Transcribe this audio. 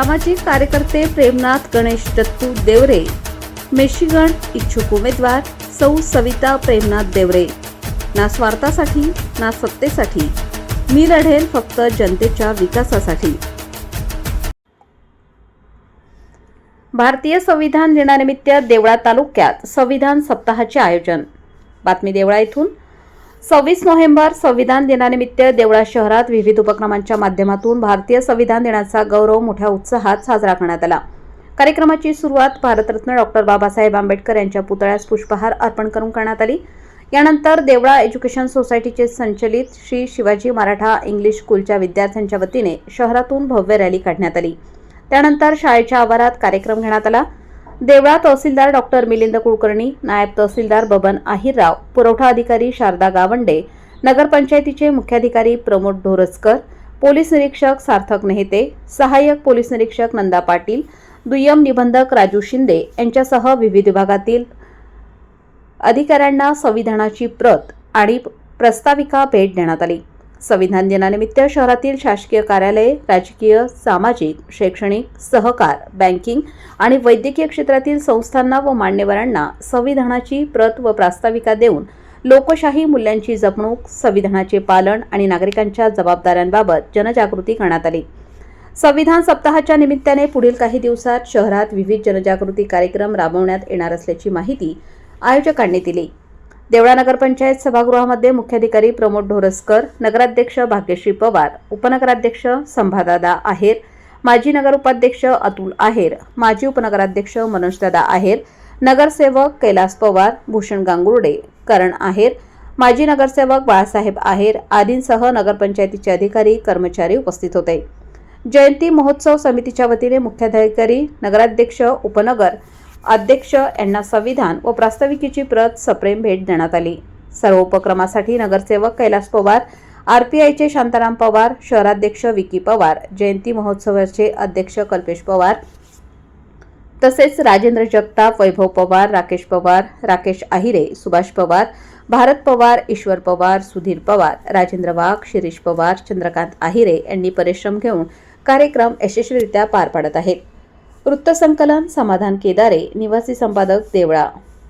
सामाजिक कार्यकर्ते प्रेमनाथ गणेश दत्तू देवरे. मेशिगण इच्छुक उमेदवार सौ सविता प्रेमनाथ देवरे. ना स्वार्थासाठी ना सत्तेसाठी. मी लढेल फक्त जनतेच्या विकासासाठी. भारतीय संविधान दिनानिमित्त देवळा तालुक्यात संविधान सप्ताहाचे आयोजन. बातमी देवळा इथून सव्वीस नोव्हेंबर संविधान दिनानिमित्त देवळा शहरात विविध उपक्रमांच्या माध्यमातून भारतीय संविधान दिनाचा गौरव मोठ्या उत्साहात साजरा करण्यात आला. कार्यक्रमाची सुरुवात भारतरत्न डॉक्टर बाबासाहेब आंबेडकर यांच्या पुतळ्यास पुष्पहार अर्पण करून करण्यात आली. यानंतर देवळा एज्युकेशन सोसायटीचे संचलित श्री शिवाजी मराठा इंग्लिश स्कूलच्या विद्यार्थ्यांच्या वतीने शहरातून भव्य रॅली काढण्यात आली. त्यानंतर शाळेच्या आवारात कार्यक्रम घेण्यात आला. देवळा तहसीलदार डॉक्टर मिलिंद कुलकर्णी नायब तहसीलदार बबन आहिरराव पुरवठा अधिकारी शारदा गावंडे नगरपंचायतीचे मुख्याधिकारी प्रमोद ढोरसकर पोलीस निरीक्षक सार्थक नेहते सहाय्यक पोलीस निरीक्षक नंदा पाटील दुय्यम निबंधक राजू शिंदे यांच्यासह विविध विभागातील अधिकाऱ्यांना संविधानाची प्रत आणि प्रस्ताविका भेट देण्यात आली. संविधान दिनानिमित्त शहरातील शासकीय कार्यालये राजकीय सामाजिक शैक्षणिक सहकार बँकिंग आणि वैद्यकीय क्षेत्रातील संस्थांना व मान्यवरांना संविधानाची प्रत व प्रास्ताविका देऊन लोकशाही मूल्यांची जपणूक संविधानाचे पालन आणि नागरिकांच्या जबाबदाऱ्यांबाबत जनजागृती करण्यात आली. संविधान सप्ताहाच्या निमित्ताने पुढील काही दिवसात शहरात विविध जनजागृती कार्यक्रम राबवण्यात येणार असल्याची माहिती आयोजकांनी दिली. देवळा नगरपंचायत सभागृहामध्ये मुख्याधिकारी प्रमोद ढोरसकर नगराध्यक्ष भाग्यश्री पवार उपनगराध्यक्ष संभादादा आहेर माजी नगर उपाध्यक्ष अतुल आहेर माजी उपनगराध्यक्ष मनोजदादा आहेर नगरसेवक कैलास पवार भूषण गांगुर्डे करण आहेर माजी नगरसेवक बाळासाहेब आहेर आदींसह नगरपंचायतीचे अधिकारी कर्मचारी उपस्थित होते. जयंती महोत्सव समितीच्या वतीने मुख्याधिकारी नगराध्यक्ष उपनगर अध्यक्ष यांना संविधान व प्रास्ताविकेची प्रत सप्रेम भेट देण्यात आली. सर्व उपक्रमासाठी नगरसेवक कैलास पवार आरपीआयचे शांताराम पवार शहराध्यक्ष विकी पवार जयंती महोत्सवाचे अध्यक्ष कल्पेश पवार तसेच राजेंद्र जगताप वैभव पवार राकेश पवार राकेश आहिरे सुभाष पवार भारत पवार ईश्वर पवार सुधीर पवार राजेंद्र वाघ शिरीष पवार चंद्रकांत आहिरे यांनी परिश्रम घेऊन कार्यक्रम यशस्वीरित्या पार पाडत आहेत. वृत्तसंकलन समाधान केदारे निवासी संपादक देवळा